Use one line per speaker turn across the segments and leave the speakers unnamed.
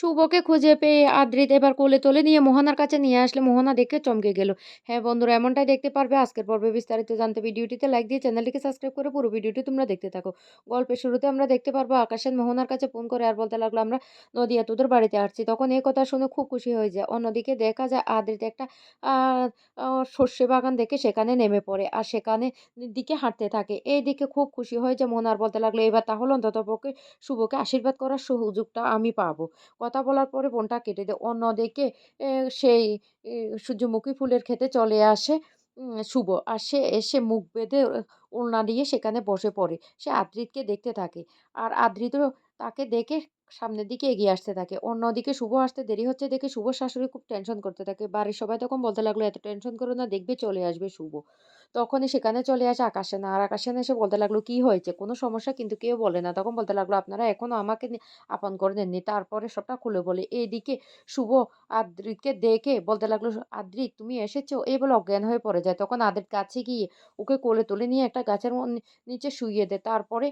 শুভকে খুঁজে পেয়ে আদ্রিত এবার কোলে তুলে নিয়ে মোহনার কাছে নিয়ে আসলে মোহনা দেখে চমকে গেল। হ্যাঁ বন্ধুরা, এমনটাই দেখতে পারবে আজকের পর্বে বিস্তারিত জানতে। ভিডিওটিতে লাইক দিয়ে চ্যানেলটিকে সাবস্ক্রাইব করে পুরো ভিডিওটি তোমরা দেখতে থাকো। গল্পের শুরুতে আমরা দেখতে পারব, আকাশের মোহনার কাছে ফোন করে আর বলতে লাগল, আমরা নদিয়া তোদের বাড়িতে আসছি। তখন এই কথা শুনে খুব খুশি হয়ে যায়। অন্যদিকে দেখা যায় আদ্রিত একটা সর্ষে বাগান দেখে সেখানে নেমে পড়ে আর সেখানে দিকে হাঁটতে থাকে। এই দিকে খুব খুশি হয়ে যায় মোহনার বলতে লাগল, এবার তাহলে অন্তত পক্ষে শুভকে আশীর্বাদ করার সুযোগটা আমি পাবো। কথা বলার পরে ফোনটা কেটে দেয়। অন্যদিকে সেই সূর্যমুখী ফুলের ক্ষেতে চলে আসে শুভ। আর সে এসে মুখ বেঁধে ওড়না দিয়ে সেখানে বসে পড়ে। সে আদ্রিতকে দেখতে থাকে। আর আদ্রিতও তাকে দেখে সামনের দিকে এগিয়ে আসতে থাকে। অন্যদিকে শুভ আসতে দেরি হচ্ছে দেখে শুভ শাশুড়ি খুব টেনশন করতে থাকে। বাড়ির সবাই তখন বলতে লাগল, এত টেনশন করো না, দেখবে চলে আসবে শুভ। তখনই সেখানে চলে আসে আকাশে না। আর আকাশে এসে বলতে লাগল, কি হয়েছে? কোনো সমস্যা? কিন্তু কেউ বলে না। তখন বলতে লাগল, আপনারা এখনও আমাকে আপন করে নেননি। তারপরে সবটা খুলে বলে। এইদিকে শুভ আদ্রিতকে দেখে বলতে লাগল আদ্রিত তুমি এসেছ? এই বলে অজ্ঞান হয়ে পড়ে যায়। তখন আদ্রিত কাছে গিয়ে ওকে কোলে তুলে নিয়ে একটা গাছের নিচে শুইয়ে দেয়। তারপরে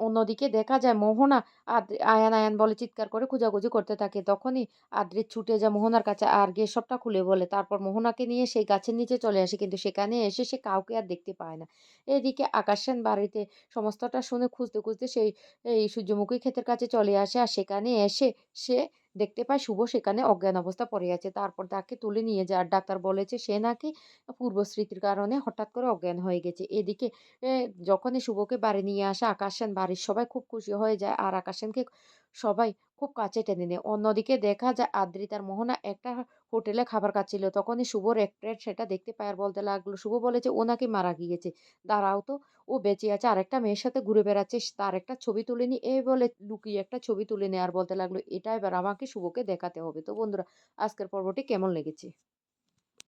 অন্যদিকে দেখা যায় মোহনা আদ্রি আয়ান আয়ান বলে চিৎকার করে খোঁজাখুঁজি করতে থাকে। তখনই আদ্রিত ছুটে যায় মোহনার কাছে আর গিয়ে সবটা খুলে বলে। তারপর মোহনাকে নিয়ে সেই গাছের নিচে চলে আসে। কিন্তু সেখানে এসে সে কাউকে আর দেখতে পায় না। এদিকে আকাশান বাড়িতে সমস্তটা শুনে খুঁজতে খুঁজতে সেই, এই সূর্যমুখী ক্ষেতের কাছে চলে আসে আর সেখানে এসে সে দেখতে পায় শুভ সেখানে অজ্ঞান অবস্থা পড়ে আছে। তারপর তাকে তুলে নিয়ে যায় আর ডাক্তার বলেছে সে নাকি পূর্ব স্মৃতির কারণে হঠাৎ করে অজ্ঞান হয়ে গেছে। এদিকে যখনই শুভকে বাড়ি নিয়ে আসে আকাশ সেন বাড়ির সবাই খুব খুশি হয়ে যায় আর আকাশ সেনকে সবাই খুব কাছে টেনে নেয়। অন্যদিকে দেখা যায় আদ্রিতার মোহনা একটা হোটেলে খাবার খাচ্ছিল। তখনই শুভর এক সেটা দেখতে পায় আর বলতে লাগল, শুভ বলেছে ও নাকি মারা গিয়েছে। দাঁড়াও তো, ও বেঁচে আছে আরেকটা মেয়ের সাথে ঘুরে বেড়াচ্ছে। তার একটা ছবি তুলে নি। এই বলে লুকিয়ে একটা ছবি তুলে নেয় আর বলতে লাগল, এটা এবার আমাকে শুভকে দেখাতে হবে। তো বন্ধুরা, আজকের পর্বটি কেমন লেগেছে?